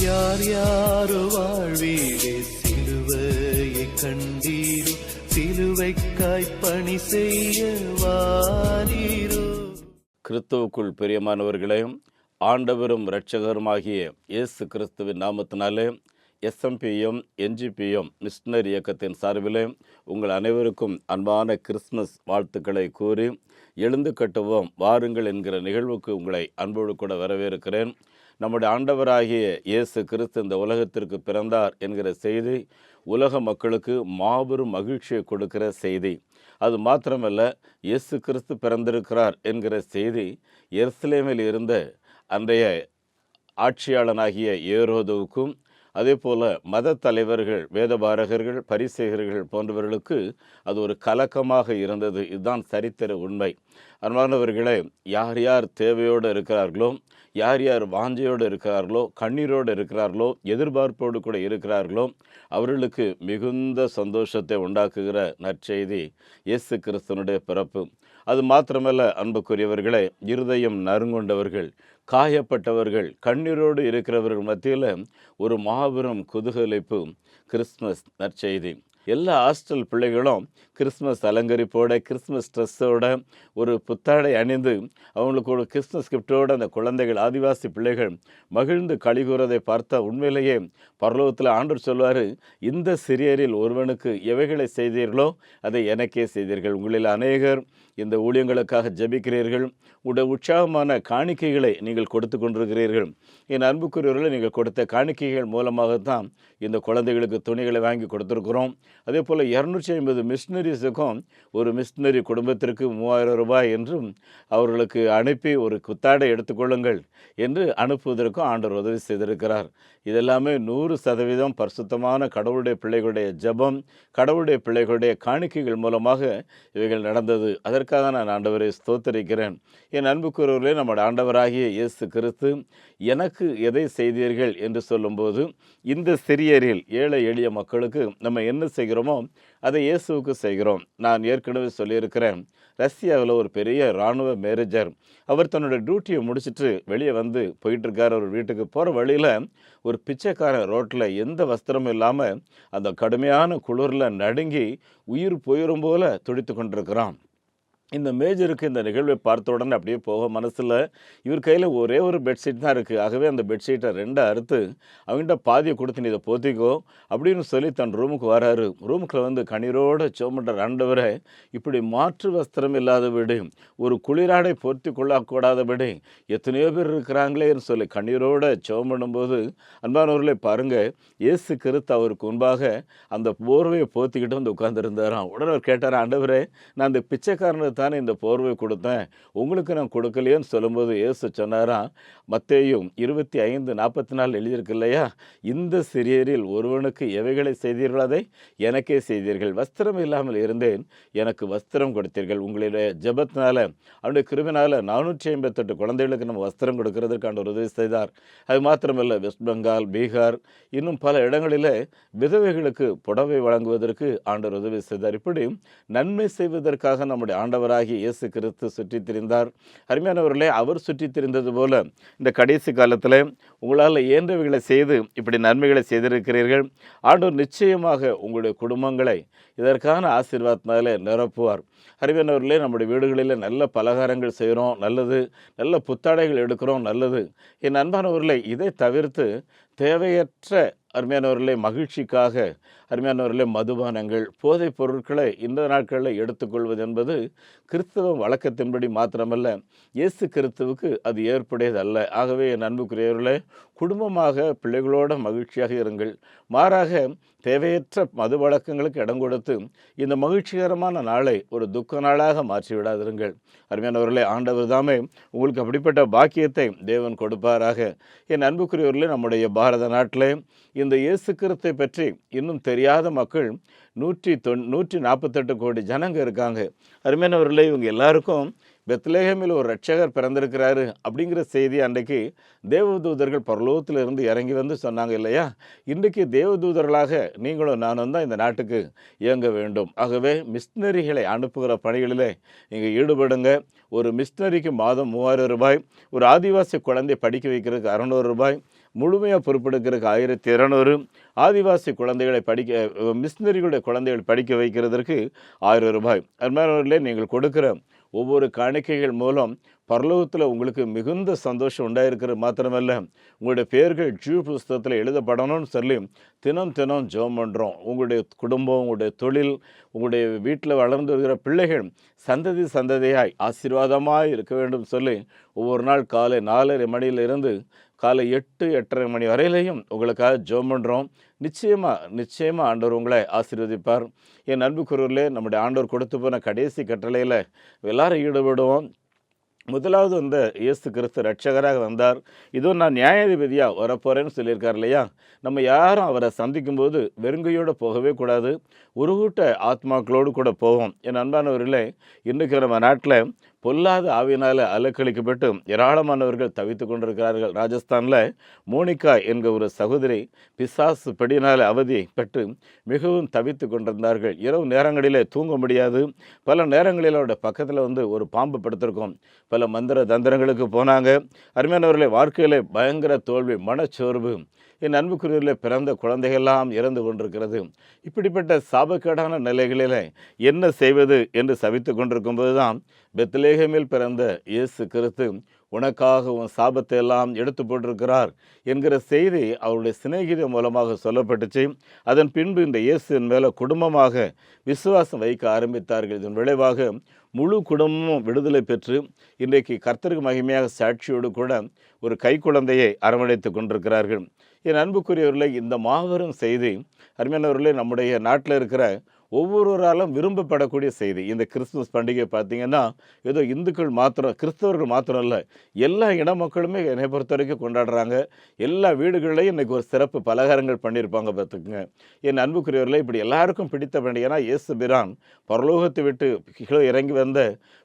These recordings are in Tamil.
யார் யாரோ வாழ்வீடே சிலுவையை கண்டீரோ? சிலுவைக்காய் பணி செய்ய வாரீரோ? கிறிஸ்துவுக்குள் பிரியமானவர்களே ஆண்டவரும் இரட்சகருமாகிய இயேசு கிறிஸ்துவின் நாமத்தினாலே எஸ்எம்பியும் என்ஜிபியும் மிஷினரி இயக்கத்தின் சார்பிலே உங்கள் அனைவருக்கும் அன்பான கிறிஸ்மஸ் வாழ்த்துக்களை கூறி எழுந்து கட்டுவோம். வாருங்கள் என்கிற நிகழ்வுக்கு உங்களை அன்போடு கூட வரவேற்கிறேன். நம்முடைய ஆண்டவராகிய இயேசு கிறிஸ்து இந்த உலகத்திற்கு பிறந்தார் என்கிற செய்தி உலக மக்களுக்கு மாபெரும் மகிழ்ச்சியை கொடுக்கிற செய்தி. அது மாத்திரமல்ல இயேசு கிறிஸ்து பிறந்திருக்கிறார் என்கிற செய்தி எருசலேமில் இருந்த அன்றைய ஆட்சியாளனாகிய ஏரோதுவுக்கும் அதே போல் மத தலைவர்கள் வேதபாரகர்கள் பரிசேகர்கள் போன்றவர்களுக்கு அது ஒரு கலக்கமாக இருந்தது. இதுதான் சரித்திர உண்மை. அன்பானவர்களே யார் யார் தேவையோடு இருக்கிறார்களோ யார் யார் வாஞ்சையோடு இருக்கிறார்களோ கண்ணீரோடு இருக்கிறார்களோ எதிர்பார்ப்போடு கூட இருக்கிறார்களோ அவர்களுக்கு மிகுந்த சந்தோஷத்தை உண்டாக்குகிற நற்செய்தி இயேசு கிறிஸ்தனுடைய பிறப்பு. அது மாத்திரமல்ல அன்புக்குரியவர்களே இருதயம் நறுங்கொண்டவர்கள் காயப்பட்டவர்கள் கண்ணீரோடு இருக்கிறவர்கள் மத்தியில் ஒரு மாபெரும் குதூகலிப்பு கிறிஸ்மஸ் நற்செய்தி. எல்லா ஹாஸ்டல் பிள்ளைகளும் கிறிஸ்மஸ் அலங்கரிப்போட கிறிஸ்மஸ் ட்ரெஸ்ஸோட ஒரு புத்தாடை அணிந்து அவங்களுக்கு ஒரு கிறிஸ்மஸ் கிஃப்டோடு அந்த குழந்தைகள் ஆதிவாசி பிள்ளைகள் மகிழ்ந்து கழிகூறதை பார்த்தா உண்மையிலேயே பரலோகத்தில் ஆண்டு சொல்வார் இந்த சிறியரில் ஒருவனுக்கு எவைகளை செய்தீர்களோ அதை எனக்கே செய்தீர்கள். உங்களில் அநேகர் இந்த ஊழியங்களுக்காக ஜெபிக்கிறீர்கள். உடைய உற்சாகமான காணிக்கைகளை நீங்கள் கொடுத்து கொண்டிருக்கிறீர்கள். என் அன்புக்குரியவர்களை நீங்கள் கொடுத்த காணிக்கைகள் மூலமாகத்தான் இந்த குழந்தைகளுக்கு துணிகளை வாங்கி கொடுத்துருக்குறோம். அதே போல் இரநூற்றி ஐம்பது மிஷினரிஸுக்கும் ஒரு மிஷினரி குடும்பத்திற்கு மூவாயிரம் ரூபாய் என்றும் அவர்களுக்கு அனுப்பி ஒரு குத்தாடை எடுத்துக்கொள்ளுங்கள் என்று அனுப்புவதற்கும் ஆண்டவர் உதவி செய்திருக்கிறார். இதெல்லாமே நூறு சதவீதம் பரிசுத்தமான கடவுளுடைய பிள்ளைகளுடைய ஜெபம் கடவுளுடைய பிள்ளைகளுடைய காணிக்கைகள் மூலமாக இவைகள் நடந்தது. அதற்கு அதற்காக நான் ஆண்டவரை ஸ்தோத்தரிக்கிறேன். என் அன்புக்குறவர்களே நம்முடைய ஆண்டவராகிய இயேசு கிறிஸ்து எனக்கு எதை செய்தீர்கள் என்று சொல்லும்போது இந்த சிறியரில் ஏழை எளிய மக்களுக்கு நம்ம என்ன செய்கிறோமோ அதை இயேசுவுக்கு செய்கிறோம். நான் ஏற்கனவே சொல்லியிருக்கிறேன் ரஷ்யாவில் ஒரு பெரிய இராணுவ மேரேஜர் அவர் தன்னோட டியூட்டியை முடிச்சுட்டு வெளியே வந்து போயிட்டுருக்கார். அவர் வீட்டுக்கு போகிற வழியில் ஒரு பிச்சைக்காரன் ரோட்டில் எந்த வஸ்திரமும் இல்லாமல் அந்த கடுமையான குளிரில் நடுங்கி உயிர் போயிடும் போல துடித்து கொண்டிருக்கிறான். இந்த மேஜருக்கு இந்த நிகழ்வை பார்த்த உடனே அப்படியே போக மனசில் இவர் கையில் ஒரே ஒரு பெட்ஷீட் தான் இருக்குது ஆகவே அந்த பெட்ஷீட்டை ரெண்டை அறுத்து அவங்ககிட்ட பாதியை கொடுத்து நீ இதை போத்திக்கோ அப்படின்னு சொல்லி தன் ரூமுக்கு வராரு. ரூமுக்குள்ள வந்து கண்ணீரோடு சோமன்ற ஆண்டவரை இப்படி மாற்று வஸ்திரம் இல்லாத விடு ஒரு குளிராடை பொருத்தி கொள்ளக்கூடாத விடு எத்தனையோ பேர் இருக்கிறாங்களேன்னு சொல்லி கண்ணீரோடு சோம் பண்ணும்போது அன்பானவர்களை பாருங்கள் இயேசு கிறிஸ்து அவருக்கு முன்பாக அந்த போர்வையை போத்திக்கிட்டு வந்து உட்காந்துருந்தாராம் உடனே அவர் கேட்டார் ஆண்டவரே நான் அந்த பிச்சைக்காரனை தானே இந்த போர்வை கொடுத்தேன். உங்களுக்கு நான் கொடுக்கலையேன்னு சொல்லும்போது இயேசு சொன்னாராம் மத்தேயும் இருபத்தி ஐந்து நாற்பத்தி நாலு எழுதியிருக்கு இல்லையா? இந்த சிறியரில் ஒருவனுக்கு எவைகளை செய்தீர்களதை அதை? எனக்கே செய்தீர்கள். வஸ்திரம் இல்லாமல் இருந்தேன். எனக்கு வஸ்திரம் கொடுத்தீர்கள். உங்களுடைய ஜெபத்தினால அவனுடைய கிருமினால நானூற்றி ஐம்பத்தெட்டு குழந்தைகளுக்கு நம்ம வஸ்திரம் கொடுக்கறதுக்கான ஒரு உதவி செய்தார். அது மாத்திரமல்ல வெஸ்ட் பெங்கால் பீகார் இன்னும் பல இடங்களில் விதவைகளுக்கு புடவை வழங்குவதற்கு ஆண்டவர் உதவி செய்தார். இப்படி நன்மை செய்வதற்காக நம்முடைய ஆண்டவர் ஆண்டவராகிய இயேசு கிறிஸ்து சுற்றித் திரிந்தார் அருமையானவர்களே அவர் சுற்றித் திரிந்தது போல இந்த கடைசி காலத்தில் உங்களால் இயன்றவைகளை செய்து இப்படி நன்மைகளை செய்திருக்கிறீர்கள். ஆண்டவர் நிச்சயமாக உங்களுடைய குடும்பங்களை இதற்கான ஆசீர்வாதத்தினால நிரப்புவார். அறிவியனவர்களே நம்முடைய வீடுகளில் நல்ல பலகாரங்கள் செய்கிறோம் நல்லது நல்ல புத்தாடைகள் எடுக்கிறோம் நல்லது. என் அன்பானவர்களே இதை தவிர்த்து தேவையற்ற அருமையானவர்களே மகிழ்ச்சிக்காக அருமையானவர்களே மதுபானங்கள் போதைப் பொருட்களை இந்த நாட்களில் எடுத்துக்கொள்வது என்பது கிறிஸ்தவ வழக்கத்தின்படி மாத்திரமல்ல இயேசு கிறிஸ்துவுக்கு அது ஏற்புடையதல்ல. ஆகவே என் அன்புக்குரியவர்களே குடும்பமாக பிள்ளைகளோட மகிழ்ச்சியாக இருங்கள். மாறாக தேவையற்ற மது வழக்கங்களுக்கு இடம் கொடுத்து இந்த மகிழ்ச்சிகரமான நாளை ஒரு துக்க நாளாக மாற்றி விடாதிருங்கள் அருமையானவர்களே ஆண்டவர் தாமே உங்களுக்கு அப்படிப்பட்ட பாக்கியத்தை தேவன் கொடுப்பாராக. என் அன்புக்குரியவர்களே நம்முடைய பாரத நாட்டிலே இந்த இயேசு கிறிஸ்தை பற்றி இன்னும் தெரியாத மக்கள் நூற்றி தொன் நூற்றி நாற்பத்தெட்டு கோடி ஜனங்க இருக்காங்க. அருமையானவர்களே இவங்க எல்லாருக்கும் பெத்லேஹமில் ஒரு ரட்சகர் பிறந்திருக்கிறாரு அப்படிங்கிற செய்தி அன்றைக்கு தேவதூதர்கள் பரலோகத்தில் இருந்து இறங்கி வந்து சொன்னாங்க இல்லையா? இன்றைக்கு தேவதூதர்களாக நீங்களும் நானும் தான் இந்த நாட்டுக்கு இயங்க வேண்டும். ஆகவே மிஷினரிகளை அனுப்புகிற பணிகளிலே நீங்கள் ஈடுபடுங்க. ஒரு மிஷினரிக்கு மாதம் மூவாயிரம் ரூபாய் ஒரு ஆதிவாசி குழந்தை படிக்க வைக்கிறதுக்கு அறநூறு ரூபாய் முழுமையாக பொறுப்பெடுக்கிறதுக்கு ஆயிரத்தி இரநூறு ஆதிவாசி குழந்தைகளை படிக்க மிஷினரிகளுடைய குழந்தைகளை படிக்க வைக்கிறதற்கு ஆயிரம் ரூபாய். அது மாதிரி நீங்கள் கொடுக்குற ஒவ்வொரு காணிக்கைகள் மூலம் பரலோகத்தில் உங்களுக்கு மிகுந்த சந்தோஷம் உண்டாயிருக்கிறது மாத்திரமல்ல. உங்களுடைய பெயர்கள் ஜீவ புஸ்தகத்தில் எழுதப்படணும்னு சொல்லி தினம் தினம் ஜெபம் பண்ணுறோம் உங்களுடைய குடும்பம் உங்களுடைய தொழில் உங்களுடைய வீட்டில் வளர்ந்து வருகிற பிள்ளைகள் சந்ததி சந்ததியாய் ஆசீர்வாதமாக இருக்க வேண்டும் சொல்லி ஒவ்வொரு நாள் காலை நாலரை மணியிலிருந்து காலை எட்டு எட்டரை மணி வரையிலையும் உங்களுக்காக ஜோம் பண்ணுறோம் நிச்சயமாக நிச்சயமாக ஆண்டவர் உங்களை ஆசீர்வதிப்பார். என் அன்புக்குரியவர்களே நம்முடைய ஆண்டவர் கொடுத்து போன கடைசி கட்டளையில் எல்லாரும் ஈடுபடுவோம். முதலாவது வந்து இயேசு கிறிஸ்து ரட்சகராக வந்தார். இதோ நான் நியாயாதிபதியாக வரப்போகிறேன்னு சொல்லியிருக்கார் இல்லையா? நம்ம யாரும் அவரை சந்திக்கும்போது வெறுங்கையோடு போகவே கூடாது. உருகூட்ட ஆத்மாக்களோடு கூட போவோம். என் அன்பானவர்களே இன்றைக்கு நம்ம நாட்டில் பொல்லாத ஆவியினால் அலக்களிக்கப்பட்டு ஏராளமானவர்கள் தவித்து கொண்டிருக்கிறார்கள். ராஜஸ்தானில் மோனிகா என்கிற ஒரு சகோதரி பிசாசு படியினால் பெற்று மிகவும் தவித்து கொண்டிருந்தார்கள். இரவு நேரங்களிலே தூங்க முடியாது. பல நேரங்களில் அவருடைய பக்கத்தில் வந்து ஒரு பாம்பு படுத்திருக்கோம். பல மந்திர தந்திரங்களுக்கு போனாங்க. அருமையானவர்களை வாழ்க்கையில் பயங்கர தோல்வி மனச்சோர்வு என் அன்புக்குரியில் பிறந்த குழந்தைகள்லாம் இறந்து கொண்டிருக்கிறது. இப்படிப்பட்ட சாபக்கேடான நிலைகளில் என்ன செய்வது என்று சவித்து கொண்டிருக்கும்போது தான் பெத்லேகமில் பிறந்த இயேசு கிறிஸ்து உனக்காக உன் சாபத்தை எல்லாம் எடுத்து போட்டிருக்கிறார் என்கிற செய்தி அவருடைய சிநேகிதம் மூலமாக சொல்லப்பட்டுச்சு. அதன் பின்பு இந்த இயேசுவின் மேலே குடும்பமாக விசுவாசம் வைக்க ஆரம்பித்தார்கள். இதன் விளைவாக முழு குடும்பமும் விடுதலை பெற்று இன்றைக்கு கர்த்தருக்கு மகிமையாக சாட்சியோடு கூட ஒரு கைக்குழந்தையை அரவணைத்து கொண்டிருக்கிறார்கள். என் அன்புக்குரியவர்களே இந்த மாபெரும் செய்தி அருமையானவர்களே நம்முடைய நாட்டில் இருக்கிற ஒவ்வொருவராலும் விரும்பப்படக்கூடிய செய்தி. இந்த கிறிஸ்துமஸ் பண்டிகை பார்த்தீங்கன்னா ஏதோ இந்துக்கள் மாத்திரம் கிறிஸ்தவர்கள் மாத்திரம் இல்லை எல்லா இன மக்களுமே என்னை பொறுத்த வரைக்கும் கொண்டாடுறாங்க. எல்லா வீடுகள்லையும் இன்னைக்கு ஒரு சிறப்பு பலகாரங்கள் பண்ணியிருப்பாங்க பார்த்துக்குங்க. என் அன்புக்குரியவர்களை இப்படி எல்லாருக்கும் பிடித்த பண்டிகைனா இயேசு பிரான் பரலோகத்தை விட்டு கீழே இறங்கி வந்த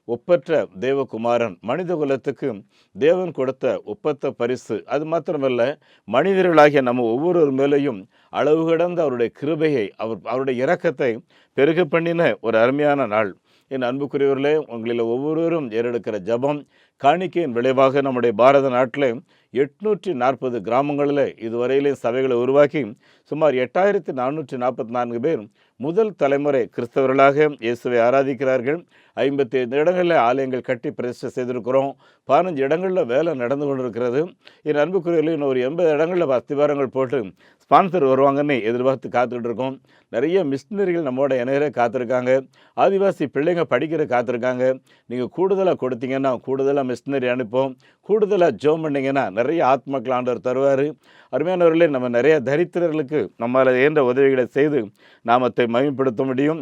ஒப்பற்ற தேவகுமாரன் மனித குலத்துக்கு தேவன் கொடுத்த ஒப்பத்த பரிசு. அது மாத்திரமல்ல மனிதர்களாகிய நம்ம ஒவ்வொருவர் மேலேயும் அளவு கடந்த அவருடைய கிருபையை அவர் அவருடைய இறக்கத்தை பெருக பண்ணின ஒரு அருமையான நாள். என் அன்புக்குரியவர்களே உங்களில் ஒவ்வொருவரும் ஏறெடுக்கிற ஜபம் காணிக்கையின் விளைவாக நம்முடைய பாரத நாட்டில் எட்நூற்றி நாற்பது கிராமங்களில் இதுவரையிலே சபைகளை உருவாக்கி சுமார் எட்டாயிரத்தி நானூற்றி நாற்பத்தி நான்கு பேர் முதல் தலைமுறை கிறிஸ்தவர்களாக இயேசுவை ஆராதிக்கிறார்கள். ஐம்பத்தி ஐந்து இடங்களில் ஆலயங்கள் கட்டி பிரதிஷ்டை செய்திருக்கிறோம். பதினஞ்சு இடங்களில் வேலை நடந்து கொண்டிருக்கிறது. என் அன்புக்குரியவர்கள் இன்னும் ஒரு எண்பது இடங்களில் அஸ்திவாரங்கள் போட்டு ஸ்பான்சர் வருவாங்கன்னு எதிர்பார்த்து காத்துக்கிட்டு இருக்கோம். நிறைய மிஷினரிகள் நம்மளோட இணையர காத்திருக்காங்க. ஆதிவாசி பிள்ளைங்க படிக்கிற காத்திருக்காங்க. நீங்கள் கூடுதலாக கொடுத்தீங்கன்னா கூடுதலாக மிஷினரி அனுப்போம். கூடுதலாக ஜோம் பண்ணிங்கன்னா நிறைய ஆத்மக்கள் ஆண்டவர் தருவார். அருமையானவர்களே நம்ம நிறைய தரித்திரர்களுக்கு நம்மளால் இயன்ற உதவிகளை செய்து நாமத்தை மகிமைப்படுத்த முடியும்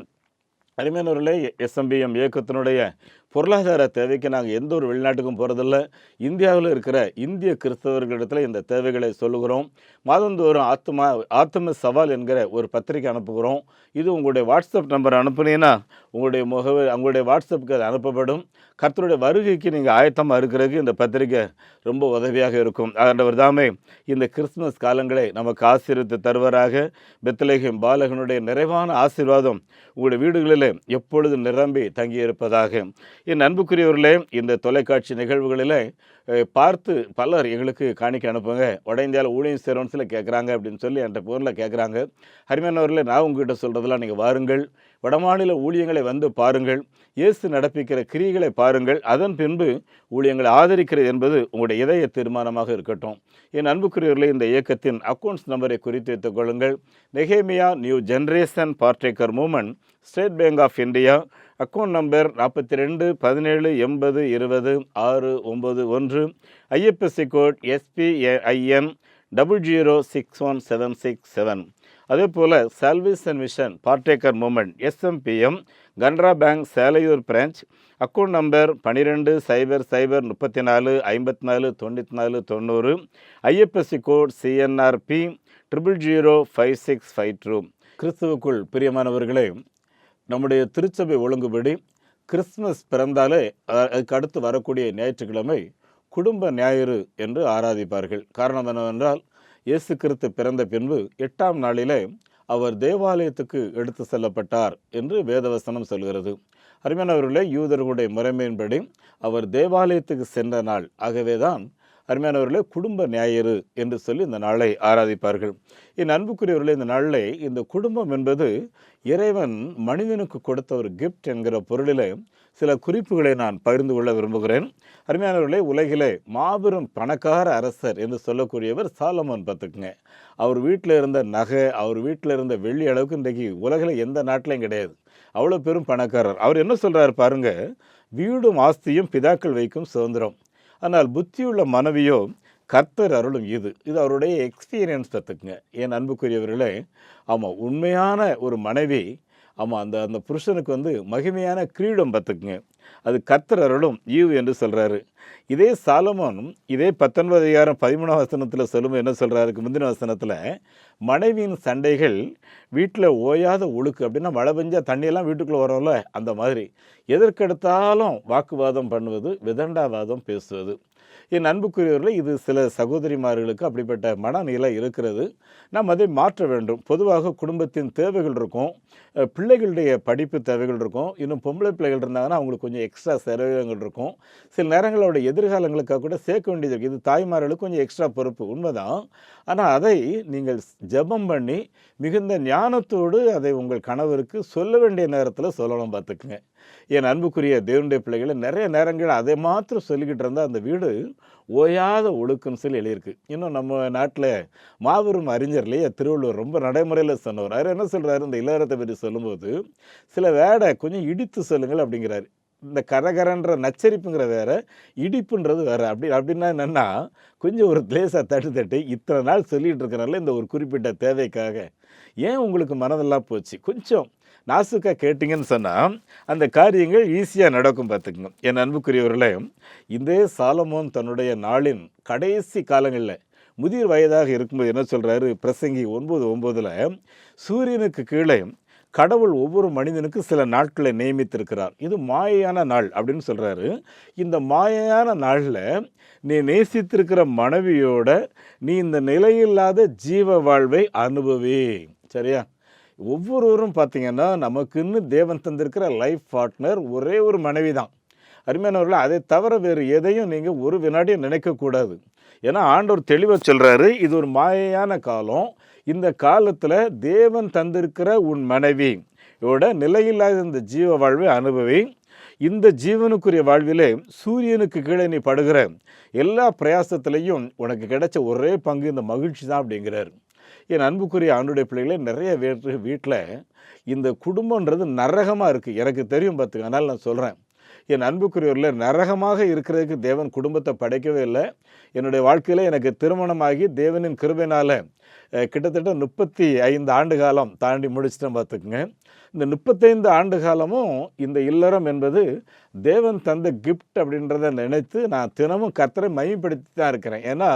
அருமையானவர்களே எஸ்எம்பிஎம் இயக்கத்தினுடைய பொருளாதார தேவைக்கு நாங்கள் எந்த ஒரு வெளிநாட்டுக்கும் போகிறதில்ல இந்தியாவில் இருக்கிற இந்திய கிறிஸ்தவர்களிடத்தில் இந்த தேவைகளை சொல்லுகிறோம். மாதந்தோறும் ஆத்மா ஆத்ம சவால் என்கிற ஒரு பத்திரிக்கை அனுப்புகிறோம். இது உங்களுடைய வாட்ஸ்அப் நம்பர் அனுப்புனீங்கன்னா உங்களுடைய முகவரி உங்களுடைய வாட்ஸ்அப்புக்கு அது அனுப்பப்படும். கர்த்தருடைய வருகைக்கு நீங்கள் ஆயத்தமாக இருக்கிறதுக்கு இந்த பத்திரிக்கை ரொம்ப உதவியாக இருக்கும். ஆண்டவர் தாமே இந்த கிறிஸ்துமஸ் காலங்களை நமக்கு ஆசீர்வித்து தருவராக. பெத்தலேகம் பாலகனுடைய நிறைவான ஆசீர்வாதம் உங்களுடைய வீடுகளில் எப்பொழுது நிரம்பி தங்கியிருப்பதாக. என் அன்புக்குரியவர்களே இந்த தொலைக்காட்சி நிகழ்வுகளில் பார்த்து பலர் எங்களுக்கு காணிக்க அனுப்புங்க. வட இந்தியாவில் ஊழியம் செய்கிறோன்னு கேட்குறாங்க அப்படின்னு சொல்லி என்ற பொருளை கேட்குறாங்க ஹரிமனவரில் நான் உங்ககிட்ட சொல்கிறதெல்லாம் நீங்கள் வாருங்கள். வடமாநில ஊழியங்களை வந்து பாருங்கள். இயேசு நடப்பிக்கிற கிரிகளை பாருங்கள். அதன் பின்பு ஊழியங்களை ஆதரிக்கிறது என்பது உங்களுடைய இதய தீர்மானமாக இருக்கட்டும். என் அன்புக்குரியவர்களே இந்த இயக்கத்தின் அக்கௌண்ட்ஸ் நம்பரை குறித்து வைத்துக் கொள்ளுங்கள். நெகேமியா new generation partaker movement State Bank of India account number நாற்பத்தி ரெண்டு பதினேழு எண்பது இருபது ஆறு ஒம்பது ஒன்று. IFSC code SBIN double zero six one seven six seven அதே போல் and mission partaker movement SMPM Canara bank Selaiyur branch account number பன்னிரெண்டு சைபர் சைபர் முப்பத்தி நாலு ஐம்பத்தி நாலு தொண்ணூற்றி நாலு தொண்ணூறு. IFSC code CNRB triple zero five six five two கிறிஸ்துவுக்குள் பிரியமானவர்களே நம்முடைய திருச்சபை ஒழுங்குபடி கிறிஸ்துமஸ் பிறந்தாலே அதுக்கு அடுத்து வரக்கூடிய ஞாயிற்றுக்கிழமை குடும்ப ஞாயிறு என்று ஆராதிப்பார்கள். காரணம் என்னவென்றால் இயேசு கிறிஸ்து பிறந்த பின்பு எட்டாம் நாளிலே அவர் தேவாலயத்துக்கு எடுத்து செல்லப்பட்டார் என்று வேதவசனம் சொல்கிறது. அருமையானவர்களே யூதர்களுடைய முறைமையின்படி அவர் தேவாலயத்துக்கு சென்ற நாள். ஆகவே தான் அருமையானவர்களே குடும்ப ஞாயிறு என்று சொல்லி இந்த நாளை ஆராதிப்பார்கள். என் அன்புக்குரியவர்களே இந்த நாளில் இந்த குடும்பம் என்பது இறைவன் மனிதனுக்கு கொடுத்த ஒரு கிஃப்ட் என்கிற பொருளில் சில குறிப்புகளை நான் பகிர்ந்து கொள்ள விரும்புகிறேன். அருமையானவர்களே உலகிலே மாபெரும் பணக்கார அரசர் என்று சொல்லக்கூடியவர் சாலமோன் பார்த்துக்குங்க. அவர் வீட்டில் இருந்த நகை அவர் வீட்டில் இருந்த வெள்ளி அளவுக்கு இன்றைக்கு உலகில் எந்த நாட்டிலையும் கிடையாது. அவ்வளோ பெரும் பணக்காரர். அவர் என்ன சொல்கிறார் பாருங்கள் வீடும் ஆஸ்தியும் பிதாக்கள் வைக்கும் சுதந்திரம். ஆனால் புத்தியுள்ள மனைவியோ கர்த்தர் அருளும் இது. இது அவருடைய எக்ஸ்பீரியன்ஸ் தத்துக்குங்க என் அன்புக்குரியவர்களே ஆமாம் உண்மையான ஒரு மனைவி ஆமாம் அந்த அந்த புருஷனுக்கு வந்து மகிமையான கிரீடம் பார்த்துக்குங்க அது கர்த்தர் அருளும் ஈவு என்று சொல்கிறாரு இதே சாலமோனும் இதே பத்தொன்பது அதிகாரம் பதிமூணாம் வசனத்தில் சொல்லும் என்ன சொல்கிறாருக்கு முந்தின வசனத்தில் மனைவியின் சண்டைகள் வீட்டில் ஓயாத ஒழுக்கு அப்படின்னா மழை பெஞ்சா தண்ணியெல்லாம் வீட்டுக்குள்ளே வரோம்ல அந்த மாதிரி. எதற்கெடுத்தாலும் வாக்குவாதம் பண்ணுவது விதண்டாவாதம் பேசுவது. என் அன்புக்குரியவர்களை இது சில சகோதரிமார்களுக்கு அப்படிப்பட்ட மனநிலை இருக்கிறது. நாம் அதை மாற்ற வேண்டும். பொதுவாக குடும்பத்தின் தேவைகள் இருக்கும். பிள்ளைகளுடைய படிப்பு தேவைகள் இருக்கும். இன்னும் பொம்பளை பிள்ளைகள் இருந்தாங்கன்னா அவங்களுக்கு கொஞ்சம் எக்ஸ்ட்ரா செலவினங்கள் இருக்கும். சில நேரங்களோட எதிர்காலங்களுக்காக கூட சேர்க்க வேண்டியது இருக்குது இது தாய்மார்களுக்கு கொஞ்சம் எக்ஸ்ட்ரா பொறுப்பு உண்மைதான். ஆனால் அதை நீங்கள் ஜெபம் பண்ணி மிகுந்த ஞானத்தோடு அதை உங்கள் கணவருக்கு சொல்ல வேண்டிய நேரத்தில் சொல்லணும் பார்த்துக்குங்க. என் அன்புக்குரிய தேவனுடைய பிள்ளைகளை நிறைய நேரங்கள் அதை மாத்திரம் சொல்லிக்கிட்டு இருந்தால் அந்த வீடு ஓயாத ஒழுக்குன்னு சொல்லி எழுதியிருக்கு. இன்னும் நம்ம நாட்டில் மாபெரும் அறிஞர் இல்லையா திருவள்ளுவர் ரொம்ப நடைமுறையில் சொன்னவர். அவர் என்ன சொல்கிறாரு இந்த இளவரத்தை பற்றி சொல்லும்போது சில வேடை கொஞ்சம் இடித்து சொல்லுங்கள் அப்படிங்கிறாரு. இந்த கரகரன்ற நச்சரிப்புங்கிற வேற இடிப்புன்றது வேற. அப்படி அப்படின்னா என்னென்னா கொஞ்சம் ஒரு லேசாக தட்டு தட்டி இத்தனை நாள் சொல்லிகிட்டு இருக்கிறனால இந்த ஒரு குறிப்பிட்ட தேவைக்காக. ஏன் உங்களுக்கு மனதெல்லாம் போச்சு? கொஞ்சம் நாசுக்காக கேட்டிங்கன்னு சொன்னால் அந்த காரியங்கள் ஈஸியாக நடக்கும் பார்த்துக்குங்க. என் அன்புக்குரியவர்களே இதே சாலமோன் தன்னுடைய நாளின் கடைசி காலங்களில் முதிர் வயதாக இருக்கும்போது என்ன சொல்கிறாரு பிரசங்கி ஒன்பது ஒம்போதில் சூரியனுக்கு கீழே கடவுள் ஒவ்வொரு மனிதனுக்கும் சில நாட்களை நியமித்திருக்கிறார். இது மாயையான நாள் அப்படின்னு சொல்கிறாரு இந்த மாயையான நாளில் நீ நேசித்திருக்கிற மனைவியோட நீ இந்த நிலையில்லாத ஜீவ வாழ்வை அனுபவி. சரியா? ஒவ்வொருவரும் பார்த்தீங்கன்னா நமக்குன்னு தேவன் தந்திருக்கிற லைஃப் பார்ட்னர் ஒரே ஒரு மனைவி தான் அருமையானவர்களே அதை தவிர வேறு எதையும் நீங்கள் ஒரு வினாடியும் நினைக்கக்கூடாது. ஏன்னா ஆண்டவர் தெளிவாக சொல்கிறாரு இது ஒரு மாயையான காலம். இந்த காலத்தில் தேவன் தந்திருக்கிற உன் மனைவி இவோட நிலையில்லாத இந்த ஜீவ வாழ்வை அனுபவி. இந்த ஜீவனுக்குரிய வாழ்விலே சூரியனுக்கு கீழே நீ படுகிற எல்லா பிரயாசத்துலேயும் உனக்கு கிடைச்ச ஒரே பங்கு இந்த மகிழ்ச்சி தான் அப்படிங்கிறார். என் அன்புக்குரிய ஆண்டுடைய பிள்ளைகளே நிறைய வீட்டு வீட்டில் இந்த குடும்பன்றது நரகமாக இருக்குது எனக்கு தெரியும் பார்த்துக்க அதனால் நான் சொல்கிறேன் என் அன்புக்குரியவரில் நரகமாக இருக்கிறதுக்கு தேவன் குடும்பத்தை படைக்கவே இல்லை. என்னுடைய வாழ்க்கையில் எனக்கு திருமணமாகி தேவனின் கிருபையினால் கிட்டத்தட்ட முப்பத்தி ஐந்து ஆண்டு காலம் தாண்டி முடிச்சிட்டேன் பார்த்துக்குங்க. இந்த முப்பத்தைந்து ஆண்டு காலமும் இந்த இல்லறம் என்பது தேவன் தந்த கிஃப்ட் அப்படின்றத நினைத்து நான் தினமும் கத்தரை மையப்படுத்தி தான் இருக்கிறேன். ஏன்னா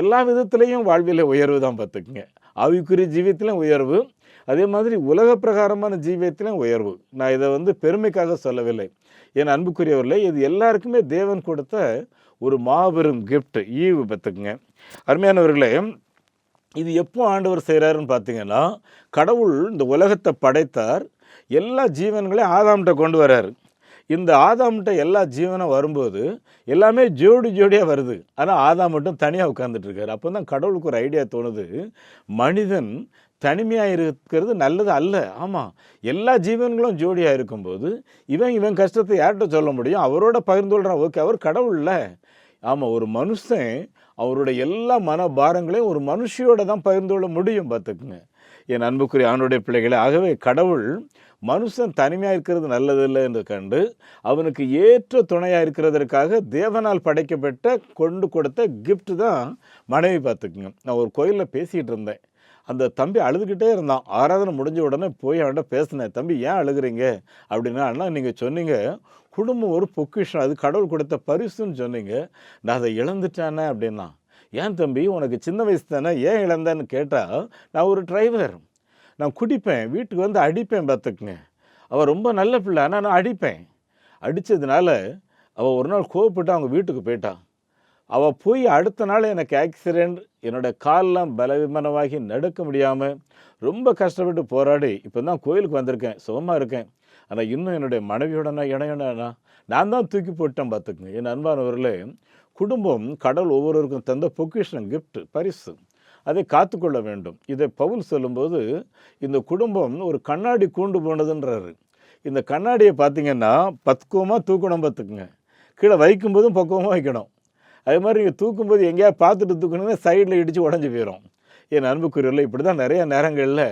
எல்லா விதத்துலேயும் வாழ்வில் உயர்வு தான் பார்த்துக்குங்க. ஆவிக்குரிய ஜீவியத்திலும் உயர்வு. அதே மாதிரி உலக பிரகாரமான ஜீவியத்திலும் உயர்வு. நான் இதை வந்து பெருமைக்காக சொல்லவில்லை. என் அன்புக்குரியவர்களே இது எல்லாருக்குமே தேவன் கொடுத்த ஒரு மாபெரும் கிஃப்ட் ஈவு பார்த்துக்குங்க. அருமையானவர்களே இது எப்போ ஆண்டவர் செய்கிறாருன்னு பார்த்தீங்கன்னா கடவுள் இந்த உலகத்தை படைத்தார். எல்லா ஜீவன்களையும் ஆதாம்கிட்ட கொண்டு வர்றாரு. இந்த ஆதாம்கிட்ட எல்லா ஜீவனும் வரும்போது எல்லாமே ஜோடி ஜோடியாக வருது. ஆனால் ஆதாம் மட்டும் தனியாக உட்காந்துட்ருக்காரு அப்போ தான் கடவுளுக்கு ஒரு ஐடியா தோணுது. மனிதன் தனிமையாக இருக்கிறது நல்லது அல்ல. ஆமாம் எல்லா ஜீவன்களும் ஜோடியாக இருக்கும்போது இவன் இவன் கஷ்டத்தை யார்கிட்ட சொல்ல முடியும்? அவரோட பகிர்ந்து கொள்கிறான் ஓகே அவர் கடவுள்ல ஆமாம் ஒரு மனுஷன் அவருடைய எல்லா மன பாரங்களையும் ஒரு மனுஷியோட தான் பகிர்ந்து கொள்ள முடியும் பார்த்துக்குங்க. என் அன்புக்குரிய ஆணுடைய பிள்ளைகளே ஆகவே கடவுள் மனுஷன் தனிமையாக இருக்கிறது நல்லதில்லை என்று கண்டு அவனுக்கு ஏற்ற துணையாக இருக்கிறதற்காக தேவனால் படைக்கப்பட்ட கொண்டு கொடுத்த கிஃப்ட்டு தான் மனைவி பார்த்துக்குங்க. நான் ஒரு கோயிலில் பேசிகிட்டு இருந்தேன். அந்த தம்பி அழுதுகிட்டே இருந்தான். ஆராதனை முடிஞ்ச உடனே போய் அவன்கிட்ட பேசினேன். தம்பி ஏன் அழுகுறீங்க? அப்படின்னா அண்ணா நீங்கள் சொன்னீங்க குடும்பம் ஒரு பொக்கிஷம். அது கடவுள் கொடுத்த பரிசுன்னு சொன்னீங்க. நான் அதை இழந்துட்டானே அப்படின்னா ஏன் தம்பி உனக்கு சின்ன வயசு தானே ஏன் இழந்தேன்னு கேட்டால் நான் ஒரு டிரைவர் நான் குடிப்பேன் வீட்டுக்கு வந்து அடிப்பேன் பார்த்துக்குங்க. அவள் ரொம்ப நல்ல பிள்ளை ஆனால் நான் அடிப்பேன். அடித்ததுனால அவள் ஒரு நாள் கோவப்பட்டு அவங்க வீட்டுக்கு போயிட்டான் அவள் போய் அடுத்த நாள் எனக்கு ஆக்சிடெண்ட் என்னோட கால்லாம் பலவீனமாகி நடக்க முடியாமல் ரொம்ப கஷ்டப்பட்டு போராடி இப்போ தான் கோயிலுக்கு வந்திருக்கேன் சுகமாக இருக்கேன். ஆனால் இன்னும் என்னுடைய மனைவியோடனா நான் நான் தான் தூக்கி போட்டேன் பார்த்துக்குங்க. என் அன்பானவர்களே குடும்பம் கடவுள் ஒவ்வொருவருக்கும் தந்த பொக்கிஷன் கிஃப்ட் பரிசு. அதை காத்துக்கொள்ள வேண்டும். இதை பவுல் சொல்லும்போது இந்த குடும்பம் ஒரு கண்ணாடி கூண்டு போனதுன்றாரு. இந்த கண்ணாடியை பார்த்தீங்கன்னா பக்குவமாக தூக்கணும் பார்த்துக்குங்க. கீழே வைக்கும்போதும் பக்குவமாக வைக்கணும். அது மாதிரி நீங்கள் தூக்கும்போது எங்கேயாவது பார்த்துட்டு தூக்கணுங்கன்னா சைடில் இடித்து உடஞ்சி போயிடும் என் அன்புக்குரியவில் இப்படி தான் நிறைய நேரங்களில்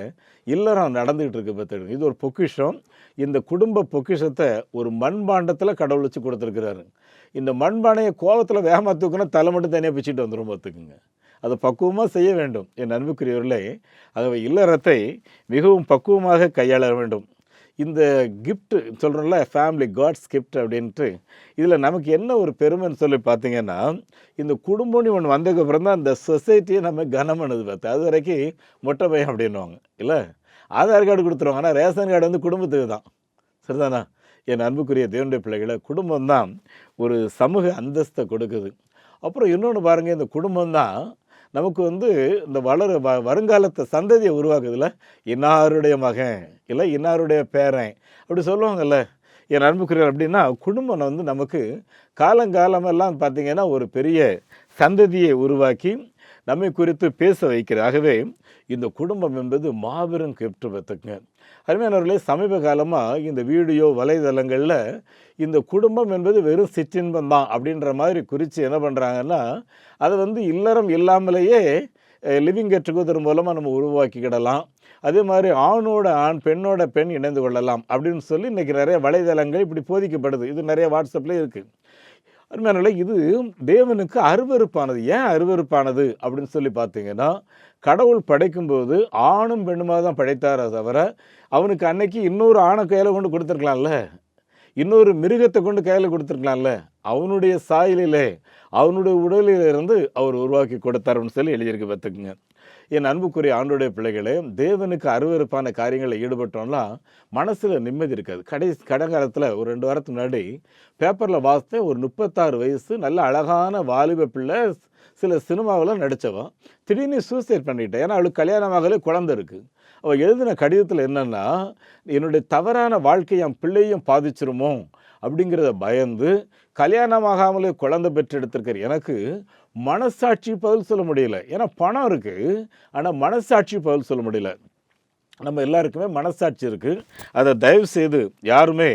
இல்லறம் நடந்துக்கிட்டு இருக்கு பார்த்து இது ஒரு பொக்கிஷம். இந்த குடும்ப பொக்கிஷத்தை ஒரு மண்பாண்டத்தில் கடவுள் வச்சு கொடுத்துருக்கிறாரு. இந்த மண்பானையை கோவத்தில் வேகமாக தூக்குனா தலை மட்டும் தனியாக பிச்சுட்டு வந்துடும் பார்த்துக்குங்க. அதை பக்குவமாக செய்ய வேண்டும். என் அன்புக்குரியவர்களே ஆகவே இல்லறத்தை மிகவும் பக்குவமாக கையாள வேண்டும். இந்த கிஃப்ட் சொல்கிறோம்ல ஃபேமிலி காட்ஸ் கிஃப்ட் அப்படின்ட்டு இதில் நமக்கு என்ன ஒரு பெருமைன்னு சொல்லி பார்த்தீங்கன்னா இந்த குடும்பம்னு ஒன்று வந்ததுக்கப்புறம் தான் இந்த சொசைட்டியை நம்ம கனமானது பார்த்து. அது வரைக்கும் மொட்டை பையன் அப்படின்னுவாங்க. இல்லை? ஆதார் கார்டு கொடுத்துருவாங்க. ஆனால் ரேஷன் கார்டு வந்து குடும்பத்துக்கு தான். சரிதானா? என் அன்புக்குரிய தேவனுடைய பிள்ளைகளை குடும்பம் தான் ஒரு சமூக அந்தஸ்தை கொடுக்குது. அப்புறம் இன்னொன்று பாருங்கள் இந்த குடும்பம் தான் நமக்கு வந்து இந்த வளர வ வருங்காலத்தை சந்ததியை உருவாக்குதுல இன்னாருடைய மகன் இல்லை இன்னாருடைய பேரன் அப்படி சொல்லுவாங்கல்ல. என் அன்புக்குரியர் அப்படின்னா குடும்பம் வந்து நமக்கு காலங்காலமெல்லாம் பார்த்தீங்கன்னா ஒரு பெரிய சந்ததியை உருவாக்கி நம்மை குறித்து பேச வைக்கிறது ஆகவே இந்த குடும்பம் என்பது மாபெரும் கிஃப்ட் பார்த்துக்குங்க அருமையானவர்களே சமீப காலமாக இந்த வீடியோ வலைதளங்களில் இந்த குடும்பம் என்பது வெறும் சிற்றின்பம் தான் அப்படின்ற மாதிரி குறித்து என்ன பண்ணுறாங்கன்னா அதை வந்து இல்லறம் இல்லாமலேயே லிவிங் கெட் டுகெதர் மூலமாக நம்ம உருவாக்கிக்கிடலாம். அதே மாதிரி ஆணோட ஆண் பெண்ணோட பெண் இணைந்து கொள்ளலாம் அப்படின்னு சொல்லி இன்றைக்கி நிறைய வலைதளங்கள் இப்படி போதிக்கப்படுது. இது நிறைய வாட்ஸ்அப்லேயே இருக்குது அருமையானவர்களே இது தேவனுக்கு அருவருப்பானது. ஏன் அருவருப்பானது அப்படின்னு சொல்லி பார்த்தீங்கன்னா கடவுள் படைக்கும்போது ஆணும் பெண்ணுமாக தான் படைத்தாரே தவிர அவனுக்கு அன்னைக்கு இன்னொரு ஆணை கையில் கொண்டு கொடுத்துருக்கலாம்ல? இன்னொரு மிருகத்தை கொண்டு கையில் கொடுத்துருக்கலாம்ல? அவனுடைய சாயலிலே அவனுடைய உடலிலிருந்து அவர் உருவாக்கி கொடுத்தாருன்னு சொல்லி எழுதியிருக்கு பார்த்துக்குங்க. என் அன்புக்குரிய ஆண்டோடைய பிள்ளைகளே தேவனுக்கு அருவருப்பான காரியங்களில் ஈடுபட்டோம்னா மனசில் நிம்மதி இருக்காது. கடைசி கடங்காலத்தில் ஒரு ரெண்டு வாரத்துக்கு முன்னாடி பேப்பரில் வாசித்தேன் ஒரு முப்பத்தாறு வயசு நல்ல அழகான வாலிப பிள்ளை சில சினிமாவில் நடித்தவன் திடீர்னு சூசைட் பண்ணிட்டேன். ஏன்னா அவளுக்கு கல்யாணமாகவே குழந்தை இருக்குது அவள் எழுதின கடிதத்தில் என்னென்னா என்னுடைய தவறான வாழ்க்கை என் பிள்ளையும் பாதிச்சிருமோ? அப்படிங்கிறத பயந்து கல்யாணமாகாமலே குழந்தை பெற்றெடுத்திருக்கிற எனக்கு மனசாட்சி பதில் சொல்ல முடியல. ஏன்னா பணம் இருக்குது ஆனால் மனசாட்சி பதில் சொல்ல முடியல. நம்ம எல்லாருக்குமே மனசாட்சி இருக்குது அதை தயவு செய்து யாருமே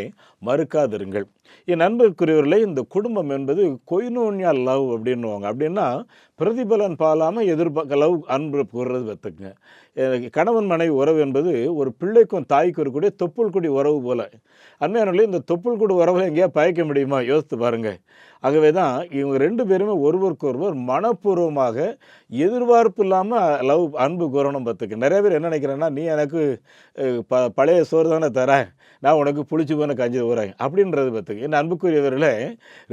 மறுக்காதிருங்கள். என் நண்பருக்குரியவர்களே இந்த குடும்பம் என்பது கொய்னோன்யா லவ் அப்படின்னுவாங்க. அப்படின்னா பிரதிபலன் பாலாமல் எதிர்பார்க்க லவ் அன்பு கூறுறது பார்த்துக்குங்க. கணவன் மனைவி உறவு என்பது ஒரு பிள்ளைக்கும் தாய்க்கும் இருக்கக்கூடிய தொப்புள் குடி உறவு போல். அண்மையானவர்களே இந்த தொப்புள் குடி உறவை எங்கேயா பயக்க முடியுமா? யோசித்து பாருங்கள் ஆகவே தான் இவங்க ரெண்டு பேருமே ஒருவருக்கொருவர் மனப்பூர்வமாக எதிர்பார்ப்பு இல்லாமல் லவ் அன்பு கூறணும் பார்த்துக்கு நிறைய பேர் என்ன நினைக்கிறேன்னா நீ எனக்கு ப பழைய சோறு தானே தரேன் நான் உனக்கு புளிச்சு போன கஞ்சி ஊறேன் அப்படின்றது பார்த்துக்கு என் அன்புக்குரியவர்களே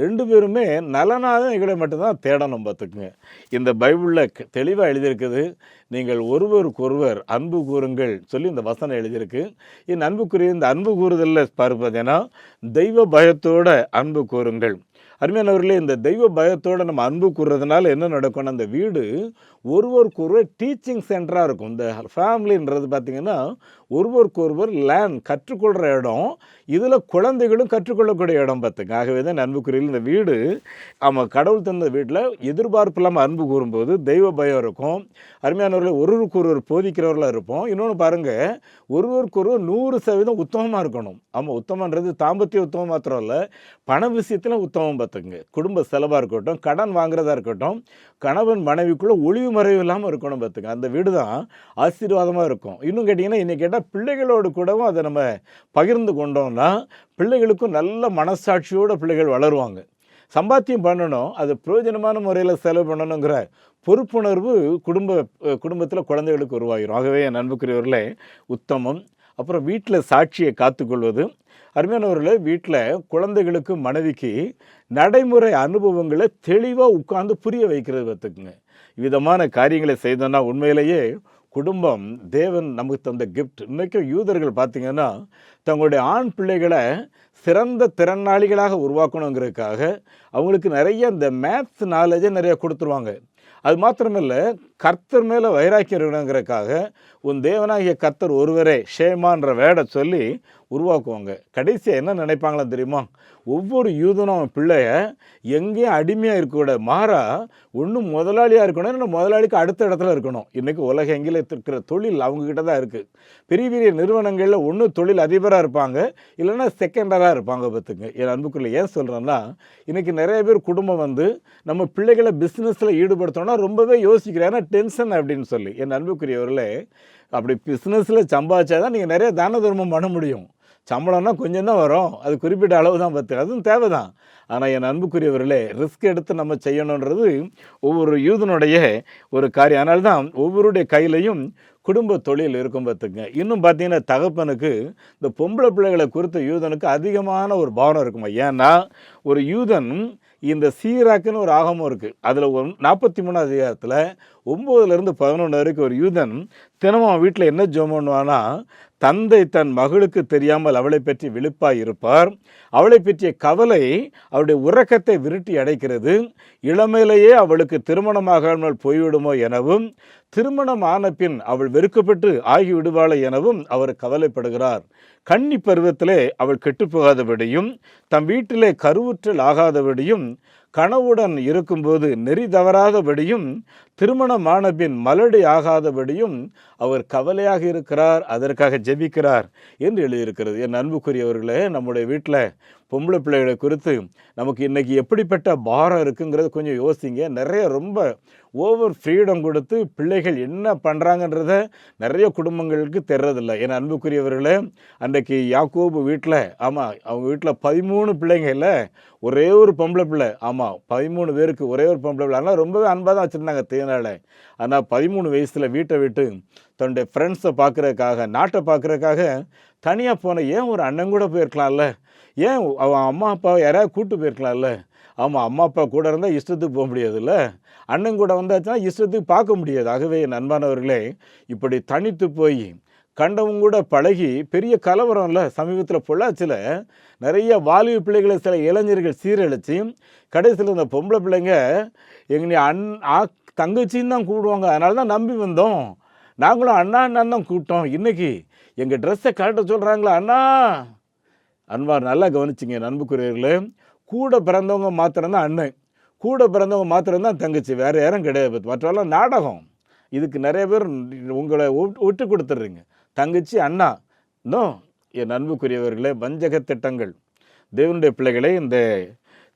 ரெண்டு பேருமே நலனாக எங்களை மட்டும்தான் தேடணும் பார்த்துக்குங்க. இந்த பைபிளில் தெளிவாக எழுதியிருக்குது நீங்கள் ஒருவருக்கொருவர் அன்பு கூறுங்கள் சொல்லி இந்த வசனம் எழுதியிருக்கு. என் அன்புக்குரிய இந்த அன்பு கூறுதலில் பார்ப்பதுன்னா தெய்வ பயத்தோட அன்பு கூறுங்கள். அருமையானவர்களே இந்த தெய்வ பயத்தோடு நம்ம அன்பு கூறுறதுனால என்ன நடக்கும்னா அந்த வீடு ஒருவருக்கு ஒருவர் டீச்சிங் சென்டராக இருக்கும். இந்த ஃபேமிலின்றது பார்த்தீங்கன்னா ஒருவருக்கு ஒருவர் கற்றுக்கொள்கிற இடம். இதில் குழந்தைகளும் கற்றுக்கொள்ளக்கூடிய இடம் பார்த்துங்க. ஆகவே தான் அன்புக்குரியில் இந்த வீடு ஆமாம் கடவுள் தந்த வீட்டில் எதிர்பார்ப்பு இல்லாமல் அன்பு கூறும்போது தெய்வ பயம் இருக்கும். அருமையானவர்களை ஒருவருக்கு ஒருவர் போதிக்கிறவர்களாக இருப்போம். இன்னொன்று பாருங்கள் ஒருவருக்கு ஒருவர் நூறு சதவீதம் உத்தமமாக இருக்கணும். ஆமாம் உத்தமன்றது தாம்பத்திய உத்தமம் மாத்திரம் இல்லை பண விஷயத்தில் உத்தமம் பார்த்துங்க குடும்ப செலவாக இருக்கட்டும் கடன் வாங்குறதா இருக்கட்டும் கணவன் மனைவிக்குள்ளே ஒளிவு மறைவு இல்லாமல் இருக்கணும் பார்த்துங்க அந்த வீடு தான் ஆசீர்வாதமாக இருக்கும். இன்னும் கேட்டிங்கன்னா இன்றைக்கி கேட்டால் பிள்ளைகளோடு கூடவும் அதை நம்ம பகிர்ந்து கொண்டோம்னா பிள்ளைகளுக்கும் நல்ல மனசாட்சியோடு பிள்ளைகள் வளருவாங்க. சம்பாத்தியம் பண்ணணும் அது பிரயோஜனமான முறையில் செலவு பண்ணணுங்கிற பொறுப்புணர்வு குடும்ப குடும்பத்தில் குழந்தைகளுக்கு உருவாகிடும் ஆகவே என் நண்புக்குரியவர்களே உத்தமம் அப்புறம் வீட்டில் சாட்சியை காத்துக்கொள்வது. அருமையானவர்களே வீட்டில் குழந்தைகளுக்கு மனைவிக்கு நடைமுறை அனுபவங்களை தெளிவாக உட்கார்ந்து புரிய வைக்கிறது பார்த்துக்குங்க. விதமான காரியங்களை செய்தோன்னா உண்மையிலேயே குடும்பம் தேவன் நமக்கு தந்த கிஃப்ட் இன்றைக்கும் யூதர்கள் பார்த்திங்கன்னா தங்களுடைய ஆண் பிள்ளைகளை சிறந்த திறனாளிகளாக உருவாக்கணுங்கிறதுக்காக அவங்களுக்கு நிறைய இந்த மேத்ஸ் நாலேஜை நிறைய கொடுத்துருவாங்க. அது மாத்திரமில்ல கர்த்தர் மேலே வைராக்கியம் இருக்கணுங்கிறக்காக உன் தேவனாகிய கர்த்தர் ஒருவரே ஷேமான்ற வேடை சொல்லி உருவாக்குவாங்க. கடைசியாக என்ன நினைப்பாங்களோ தெரியுமா? ஒவ்வொரு யூதனும் அவன் பிள்ளைய எங்கேயும் அடிமையாக இருக்கக்கூட மாறா ஒன்றும் முதலாளியாக இருக்கணும் இல்லை முதலாளிக்கு அடுத்த இடத்துல இருக்கணும். இன்றைக்கி உலக எங்கில இருக்கிற தொழில் அவங்கக்கிட்ட தான் இருக்குது பெரிய பெரிய நிறுவனங்களில் ஒன்று தொழில் அதிபராக இருப்பாங்க இல்லைன்னா செகண்டராக இருப்பாங்க பார்த்துங்க என் அன்புக்குள்ள ஏன் சொல்கிறேன்னா இன்றைக்கி நிறைய பேர் குடும்பம் வந்து நம்ம பிள்ளைகளை பிஸ்னஸில் ஈடுபடுத்தோன்னா ரொம்பவே யோசிக்கிறேன் ஏன்னா டென்ஷன் அப்படின்னு சொல்லி. என் அன்புக்குரியவர்களே அப்படி பிஸ்னஸில் சம்பாதிச்சா தான் நீங்கள் நிறைய தான தர்மம் பண்ண முடியும். சம்பளம்னா கொஞ்சம் தான் வரும். அது குறிப்பிட்ட அளவு தான் பத்து. அதுவும் தேவை தான் ஆனால் என் அன்புக்குரியவர்களே ரிஸ்க் எடுத்து நம்ம செய்யணுன்றது ஒவ்வொரு யூதனுடைய ஒரு காரியம். ஆனால் தான் ஒவ்வொருடைய கையிலையும் குடும்ப தொழில் இருக்கும் பார்த்துங்க இன்னும் பார்த்தீங்கன்னா தகப்பனுக்கு இந்த பொம்பளை பிள்ளைகளை குறித்த யூதனுக்கு அதிகமான ஒரு பாவனை இருக்குமா? ஏன்னா ஒரு யூதன் இந்த சீராக்குன்னு ஒரு ஆகமும் இருக்குது அதில் ஒன் நாற்பத்தி மூணாவது அதிகாரத்தில் ஒம்போதுலேருந்து பதினொன்று வரைக்கும் ஒரு யூதன் தினமும் அவன் வீட்டில் என்ன ஜோம் பண்ணுவானா தந்தை தன் மகளுக்கு தெரியாமல் அவளை பற்றி விழிப்பாய் இருப்பார். அவளை பற்றிய கவலை அவருடைய உறக்கத்தை விருட்டி அடைக்கிறது. இளமையிலேயே அவளுக்கு திருமணமாகாமல் போய்விடுமோ எனவும் திருமணம் ஆன பின் அவள் வெறுக்கப்பட்டு ஆகிவிடுவாளே எனவும் அவர் கவலைப்படுகிறார். கன்னி பருவத்திலே அவள் கெட்டுப்போகாதபடியும் தம் வீட்டிலே கருவுற்றல் ஆகாதபடியும் கனவுடன் இருக்கும்போது நெறி தவறாதபடியும் திருமணமான பின் மலடி ஆகாதபடியும் அவர் கவலையாக இருக்கிறார் அதற்காக ஜெபிக்கிறார் என்று எழுதியிருக்கிறது. என் அன்புக்குரியவர்களே நம்முடைய வீட்டில் பொம்பளை பிள்ளைகளை குறித்து நமக்கு இன்றைக்கி எப்படிப்பட்ட பாரம் இருக்குங்கிறத கொஞ்சம் யோசிங்க. நிறைய ரொம்ப ஓவர் ஃப்ரீடம் கொடுத்து பிள்ளைகள் என்ன பண்ணுறாங்கன்றத நிறைய குடும்பங்களுக்கு தெரிறதில்லை. என் அன்புக்குரியவர்களே அன்றைக்கு யாக்கோபு வீட்டில் ஆமாம் அவங்க வீட்டில் பதிமூணு பிள்ளைங்க இல்லை ஒரே ஒரு பொம்பளை பிள்ளை. ஆமாம் பதிமூணு பேருக்கு ஒரே ஒரு பொம்பளை பிள்ளை. ஆனால் ரொம்பவே அன்பாக தான் வச்சுருந்தாங்க தேனால. ஆனால் பதிமூணு வயசில் வீட்டை விட்டு தன்னுடைய ஃப்ரெண்ட்ஸை பார்க்குறதுக்காக நாட்டை பார்க்குறதுக்காக தனியாக போன ஏன் ஒரு அண்ணன் கூட போயிருக்கலாம்ல? ஏன் அவன் அம்மா அப்பா யாராவது கூப்பிட்டு போயிருக்கலாம்ல? ஆமாம் அம்மா அப்பா கூட இருந்தால் இஷ்டத்துக்கு போக முடியாதுல்ல? அண்ணன் கூட வந்தாச்சுன்னா இஷ்டத்துக்கு பார்க்க முடியாது. ஆகவே என் அன்பானவர்களே இப்படி தனித்து போய் கண்டவங்க கூட பழகி பெரிய கலவரம் இல்லை சமீபத்தில் பொள்ளாச்சியில் நிறைய வாலிப பிள்ளைகளை சில இளைஞர்கள் சீரழித்து கடைசியில் இந்த பொம்பளை பிள்ளைங்க எங்களை அண் ஆ தங்கச்சின்னு தான் கூடுவாங்க அதனால தான் நம்பி வந்தோம். நாங்களும் அண்ணா அண்ணன் தான் கூப்பிட்டோம். இன்னைக்கு எங்கள் ட்ரெஸ்ஸை கரெக்டாக சொல்கிறாங்களா அண்ணா? அன்பார் நல்லா கவனிச்சிங்க நண்புக்குரியவர்களே கூட பிறந்தவங்க மாத்திரம்தான் அண்ணன். கூட பிறந்தவங்க மாத்திரம்தான் தங்கச்சி. வேறு யாரும் கிடையாது. மற்றவெல்லாம் நாடகம். இதுக்கு நிறைய பேர் உங்களை விட்டு- விட்டு கொடுத்துட்றீங்க. தங்கச்சி அண்ணா. இன்னும் என் அன்புக்குரியவர்களே வஞ்சக திட்டங்கள். தேவனுடைய பிள்ளைகளே இந்த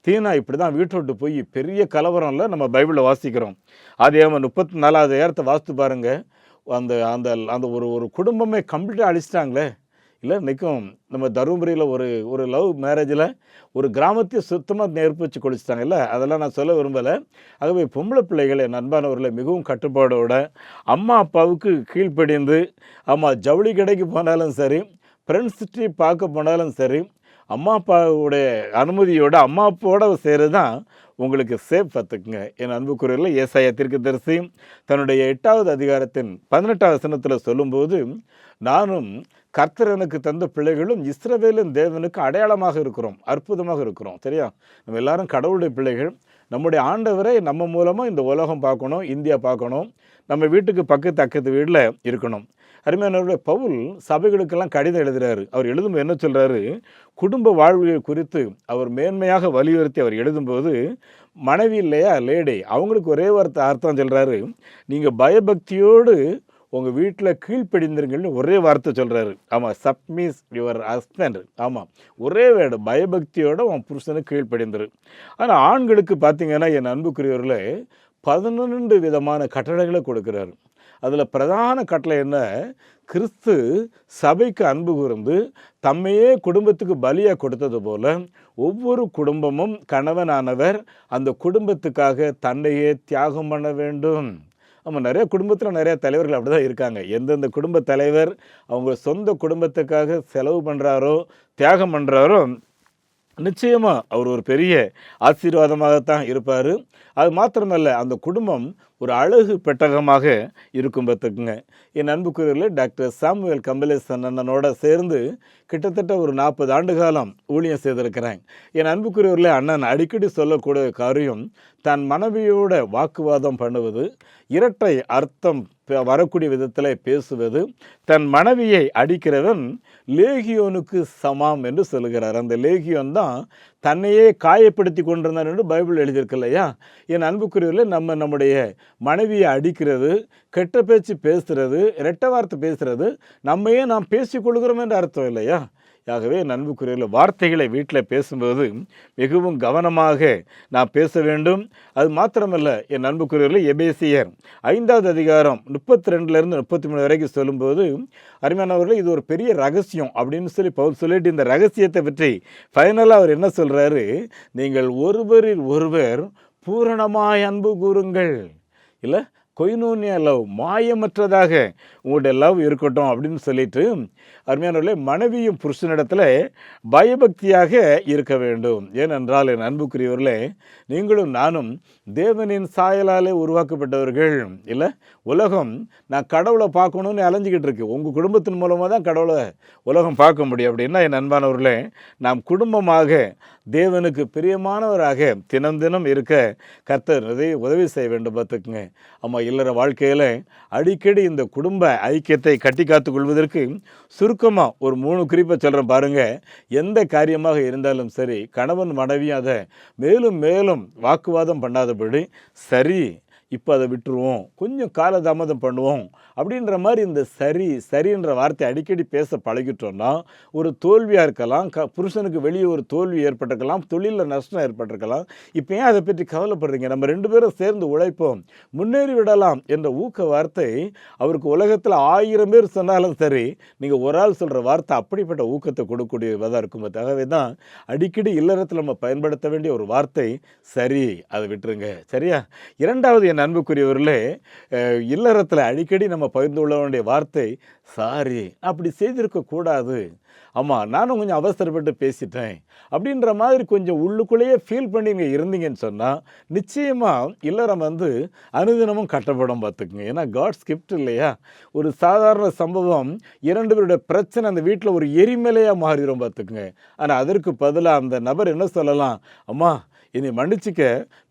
தீனா இப்படி தான் வீட்டை விட்டு போய் பெரிய கலவரம்ல நம்ம பைபிளில் வாசிக்கிறோம். அதே முப்பத்தி நாலாவது ஏரத்தை வாசித்து பாருங்க. அந்த அந்த அந்த ஒரு ஒரு குடும்பமே கம்ப்ளீட்டாக அழிச்சிட்டாங்களே. இல்லை நிற்கும் நம்ம தருமபுரியில் ஒரு ஒரு லவ் மேரேஜில் ஒரு கிராமத்தையே சுத்தமாக நெருப்பு வச்சு கொளிச்சிட்டாங்கல்ல அதெல்லாம் நான் சொல்ல விரும்பலை. ஆகவே பொம்பளை பிள்ளைகளை நண்பானவர்களை மிகவும் கட்டுப்பாடோட அம்மா அப்பாவுக்கு கீழ்ப்படிந்து ஆமாம் ஜவுளி கடைக்கு போனாலும் சரி ஃப்ரெண்ட்ஸ் ட்ரீப் பார்க்க போனாலும் சரி அம்மா அப்பாவுடைய அனுமதியோட அம்மா அப்பாவோட செய்கிறது தான் உங்களுக்கு சேஃப் பார்த்துக்குங்க என் அன்புக்குரியரில் ஏசாய தீர்க்கதரிசி தன்னுடைய எட்டாவது அதிகாரத்தின் பதினெட்டாவது வசனத்தில் சொல்லும்போது நானும் கர்த்தர் எனக்கு தந்த பிள்ளைகளும் இஸ்ரவேலின் தேவனுக்கு அடையாளமாக இருக்கிறோம் அற்புதமாக இருக்கிறோம். சரியா? நம்ம எல்லாரும் கடவுளுடைய பிள்ளைகள். நம்முடைய ஆண்டவரை நம்ம மூலமாக இந்த உலகம் பார்க்கணும் இந்தியா பார்க்கணும். நம்ம வீட்டுக்கு பக்கத்து அக்கத்து வீட்டில் இருக்கணும். அருமையானவருடைய பவுல் சபைகளுக்கெல்லாம் கடிதம் எழுதுகிறாரு அவர் எழுதும்போது என்ன சொல்கிறாரு குடும்ப வாழ்வியல் குறித்து அவர் மேன்மையாக வலியுறுத்தி அவர் எழுதும்போது மனைவி இல்லையா லேடி? அவங்களுக்கு ஒரே வார்த்தை அர்த்தம் சொல்கிறாரு நீங்கள் பயபக்தியோடு உங்கள் வீட்டில் கீழ்ப்படிந்திருங்கள்னு ஒரே வார்த்தை சொல்கிறாரு ஆமாம் சப்மிஸ் யுவர் ஹஸ்பண்ட் ஆமாம் ஒரே வேர்டு பயபக்தியோடு உன் புருஷனுக்கு கீழ்ப்படிந்துரு. ஆனால் ஆண்களுக்கு பார்த்தீங்கன்னா என் அன்புக்குரியவர்களே பதினொன்று விதமான கட்டளைகளை கொடுக்குறாரு. அதில் பிரதான கட்டளை என்ன? கிறிஸ்து சபைக்கு அன்பு கூர்ந்து தம்மையே குடும்பத்துக்கு பலியாக கொடுத்தது போல ஒவ்வொரு குடும்பமும் கணவனானவர் அந்த குடும்பத்துக்காக தன்னையே தியாகம் பண்ண வேண்டும். ஆமாம் நிறைய குடும்பத்தில் நிறைய தலைவர்கள் அப்படி தான் இருக்காங்க. எந்தெந்த குடும்ப தலைவர் அவங்க சொந்த குடும்பத்துக்காக செலவு பண்ணுறாரோ தியாகம் பண்ணுறாரோ நிச்சயமாக அவர் ஒரு பெரிய ஆசீர்வாதமாகத்தான் இருப்பார். அது மாத்திரமல்ல அந்த குடும்பம் ஒரு அழகு பெட்டகமாக இருக்கும் பார்த்துக்குங்க. என் அன்புக்குரியரில் டாக்டர் சாமுவேல் கமலேசன் அண்ணனோட சேர்ந்து கிட்டத்தட்ட ஒரு நாற்பது ஆண்டு காலம் ஊழியம் செய்திருக்கிறேன். என் அன்புக்குரியவர்களே அண்ணன் அடிக்கடி சொல்லக்கூடிய காரியம் தன் மனைவியோட வாக்குவாதம் பண்ணுவது இரட்டை அர்த்தம் வரக்கூடிய விதத்தில் பேசுவது தன் மனைவியை அடிக்கிறவன் லேகியோனுக்கு சமாம் என்று சொல்லுகிறார். அந்த லேகியோன் தான் தன்னையே காயப்படுத்தி கொண்டிருந்தார் என்று பைபிள் எழுதியிருக்கு இல்லையா? என் அன்புக்குரியவர்களே நம்ம நம்முடைய மனைவியை அடிக்கிறது கெட்ட பேச்சு பேசுகிறது இரட்டை வார்த்தை பேசுகிறது நம்மையே நாம் பேசிக்கொள்கிறோம் என்று அர்த்தம் இல்லையா? ஆகவே என் வார்த்தைகளை வீட்டில் பேசும்போது மிகவும் கவனமாக நான் பேச வேண்டும். அது மாத்திரமல்ல என் நண்புக்குரியல எபேசியர் ஐந்தாவது அதிகாரம் முப்பத்தி ரெண்டுலேருந்து முப்பத்தி மூணு வரைக்கும் சொல்லும்போது அருமையானவர்கள் இது ஒரு பெரிய ரகசியம் அப்படின்னு சொல்லி பவுல் சொல்லிட்டு இந்த ரகசியத்தை பற்றி ஃபைனலாக அவர் என்ன சொல்கிறாரு நீங்கள் ஒருவரில் ஒருவர் பூரணமாய் அன்பு கூறுங்கள். இல்லை கொய்னூனிய லவ் மாயமற்றதாக உங்களுடைய லவ் இருக்கட்டும் அப்படின்னு சொல்லிட்டு அருமையானவர்களே மனைவியும் புருஷனிடத்தில் பயபக்தியாக இருக்க வேண்டும். ஏனென்றால் என் அன்புக்குரியவர்களே நீங்களும் நானும் தேவனின் சாயலாலே உருவாக்கப்பட்டவர்கள். இல்லை உலகம் நான் கடவுளை பார்க்கணும்னு அலைஞ்சிக்கிட்டு இருக்கு. உங்கள் குடும்பத்தின் மூலமாக தான் கடவுளை உலகம் பார்க்க முடியும். அப்படின்னா என் அன்பானவர்களே நாம் குடும்பமாக தேவனுக்கு பிரியமானவராக தினம் தினம் இருக்க கர்த்தர் நிறைய உதவி செய்ய வேண்டும் பார்த்துக்குங்க. ஆமாம் இல்லற வாழ்க்கையில் அடிக்கடி இந்த குடும்ப ஐக்கியத்தை கட்டி காத்து கொள்வதற்கு சுருக்கமாக ஒரு மூணு குறிப்பை சொல்கிறேன் பாருங்கள் எந்த காரியமாக இருந்தாலும் சரி கணவன் மனைவியும் அதை மேலும் மேலும் வாக்குவாதம் பண்ணாதபடி சரி இப்போ அதை விட்டுருவோம் கொஞ்சம் காலதாமதம் பண்ணுவோம் அப்படின்ற மாதிரி இந்த சரி சரின்ற வார்த்தை அடிக்கடி பேச பழகிட்டோம்னா ஒரு தோல்வியாக இருக்கலாம் க புருஷனுக்கு வெளியே ஒரு தோல்வி ஏற்பட்டிருக்கலாம் தொழிலில் நஷ்டம் ஏற்பட்டிருக்கலாம். இப்போ ஏன் அதை பற்றி கவலைப்படுறீங்க? நம்ம ரெண்டு பேரும் சேர்ந்து உழைப்போம் முன்னேறி விடலாம் என்ற ஊக்க வார்த்தை அவருக்கு உலகத்தில் ஆயிரம் பேர் சொன்னாலும் சரி நீங்கள் ஒரு ஆள் சொல்கிற வார்த்தை அப்படிப்பட்ட ஊக்கத்தை கொடுக்கக்கூடியதாக இருக்கும். ஆகவே தான் அடிக்கடி இல்லறத்தில் நம்ம பயன்படுத்த வேண்டிய ஒரு வார்த்தை சரி அதை விட்டுருங்க. சரியா? இரண்டாவது என் அன்புக்குரியவர்களே இல்லறத்தில் அடிக்கடி நம்ம பகிர்ந்து உள்ளவனுடைய வார்த்தை சாரி அப்படி செய்திருக்கக்கூடாது ஆமாம் நானும் கொஞ்சம் அவசரப்பட்டு பேசிட்டேன். அப்படின்ற மாதிரி கொஞ்சம் உள்ளுக்குள்ளேயே ஃபீல் பண்ணி இங்கே இருந்தீங்கன்னு சொன்னால் நிச்சயமாக இல்லறம் வந்து அனுதினமும் கட்டப்படும் பார்த்துக்குங்க. ஏன்னா காட்ஸ் கிஃப்ட் இல்லையா? ஒரு சாதாரண சம்பவம் இரண்டு பேருடைய பிரச்சனை அந்த வீட்டில் ஒரு எரிமலையாக மாறிடும் பார்த்துக்குங்க. ஆனால் அதற்கு பதிலாக அந்த நபர் என்ன சொல்லலாம்? அம்மா இனி மன்னிச்சிக்க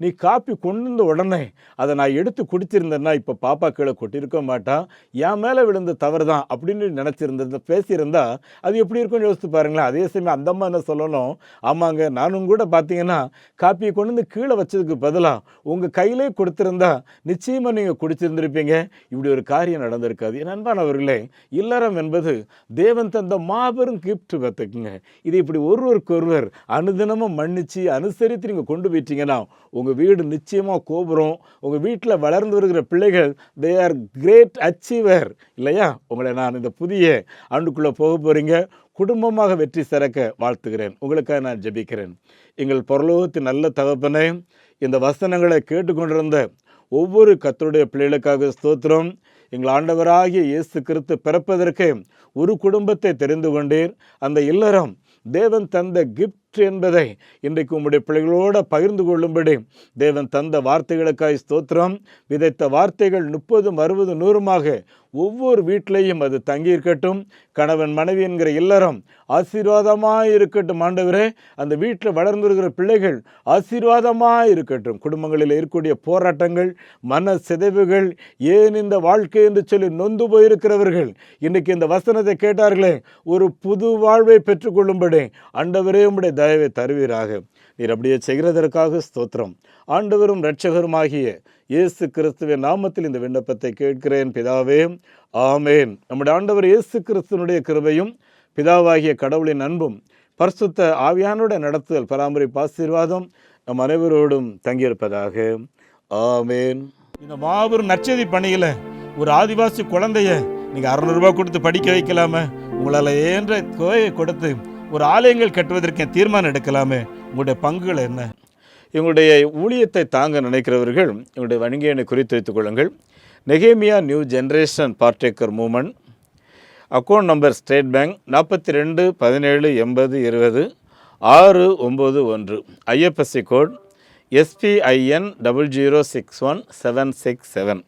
நீ காப்பி கொண்டு வந்த உடனே அதை நான் எடுத்து குடிச்சிருந்தேன்னா இப்போ பாப்பா கீழே கொட்டியிருக்க மாட்டான் என் மேலே விழுந்த தவறு தான் அப்படின்னு நினச்சிருந்த பேசியிருந்தா அது எப்படி இருக்கும்னு யோசித்து பாருங்களேன். அதே சமயம் அந்த அம்மா என்ன சொல்லணும்? ஆமாங்க நானும் கூட பார்த்தீங்கன்னா காப்பியை கொண்டு வந்து கீழே வச்சதுக்கு பதிலாக உங்கள் கையிலே கொடுத்துருந்தா நிச்சயமாக நீங்கள் குடிச்சிருந்துருப்பீங்க. இப்படி ஒரு காரியம் நடந்திருக்காது. என் அன்பானவர்களே இல்லறம் என்பது தேவன் தந்த மாபெரும் கிஃப்ட் பார்த்துக்குங்க இது இப்படி ஒருவருக்கு ஒருவர் அனுதினமும் மன்னிச்சு அனுசரித்து நீங்கள் கொண்டு போயிட்டீங்கன்னா உங்கள் வீடு நிச்சயமாக கோபுரம். உங்கள் வீட்டில் வளர்ந்து வருகிற பிள்ளைகள் தே ஆர் கிரேட் அச்சீவர் இல்லையா? உங்களை நான் இந்த புதிய ஆண்டுக்குள்ளே போக போகிறீங்க குடும்பமாக வெற்றி சிறக்க வாழ்த்துகிறேன். உங்களுக்காக நான் ஜெபிக்கிறேன். எங்கள் பொருளோகத்தின் நல்ல தகப்பனே இந்த வசனங்களை கேட்டுக்கொண்டிருந்த ஒவ்வொரு கத்தருடைய பிள்ளைகளுக்காக ஸ்தோத்திரம். எங்கள் ஆண்டவராகிய இயேசு கிறிஸ்து பிறப்பதற்கு ஒரு குடும்பத்தை தெரிந்து கொண்டீர். அந்த இல்லறம் தேவன் தந்த கிஃப்ட் என்பதை இன்றைக்கு உம்முடைய பிள்ளைகளோடு பகிர்ந்து கொள்ளும்படி தேவன் தந்த வார்த்தைகளுக்காய் ஸ்தோத்திரம். விதைத்த வார்த்தைகள் முப்பதும் அறுபது நூறுமாக ஒவ்வொரு வீட்டிலையும் அது தங்கியிருக்கட்டும். கணவன் மனைவி என்கிற இல்லறம் ஆசீர்வாதமாக இருக்கட்டும் ஆண்டவரே அந்த வீட்டில் வளர்ந்து பிள்ளைகள் ஆசீர்வாதமாக இருக்கட்டும் குடும்பங்களில் இருக்கக்கூடிய போராட்டங்கள் மன சிதைவுகள் ஏன் இந்த வாழ்க்கை என்று சொல்லி நொந்து போயிருக்கிறவர்கள் இன்றைக்கு இந்த வசனத்தை கேட்டார்களே ஒரு புது வாழ்வை பெற்றுக்கொள்ளும்படி. ஆண்டவரே உம்முடைய தயவை தருவீராக. நீர் அப்படியே செய்கிறதற்காக ஸ்தோத்திரம். ஆண்டவரும் இரட்சகருமாகிய இயேசு கிறிஸ்துவின் நாமத்தில் இந்த விண்ணப்பத்தை கேட்கிறேன். பிதாவே ஆமேன். நம்முடைய ஆண்டவர் இயேசு கிறிஸ்துவனுடைய கிருபையும் பிதாவாகிய கடவுளின் அன்பும் பரிசுத்த ஆவியானுடைய நடத்துதல் பராமரிப்பு ஆசீர்வாதம் நம் அனைவரோடும் தங்கியிருப்பதாக. ஆமேன். இந்த மாபெரும் நற்செய்தி பணியில் ஒரு ஆதிவாசி குழந்தைய நீங்கள் அறநூறுபா கொடுத்து படிக்க வைக்கலாமே. உங்களால் ஏன்ற கோயை கொடுத்து ஒரு ஆலயங்கள் கட்டுவதற்கு தீர்மானம் எடுக்கலாமே? உங்களுடைய பங்குகள் என்ன? இவங்களுடைய ஊழியத்தை தாங்க நினைக்கிறவர்கள் இவங்களுடைய வணிக எண்ணை குறித்து வைத்துக் கொள்ளுங்கள். நெகேமியா new generation partaker movement account number State Bank நாற்பத்தி ரெண்டு பதினேழு எண்பது இருபது ஆறு ஒம்பது ஒன்று. IFSC code SBIN double zero six one seven six seven.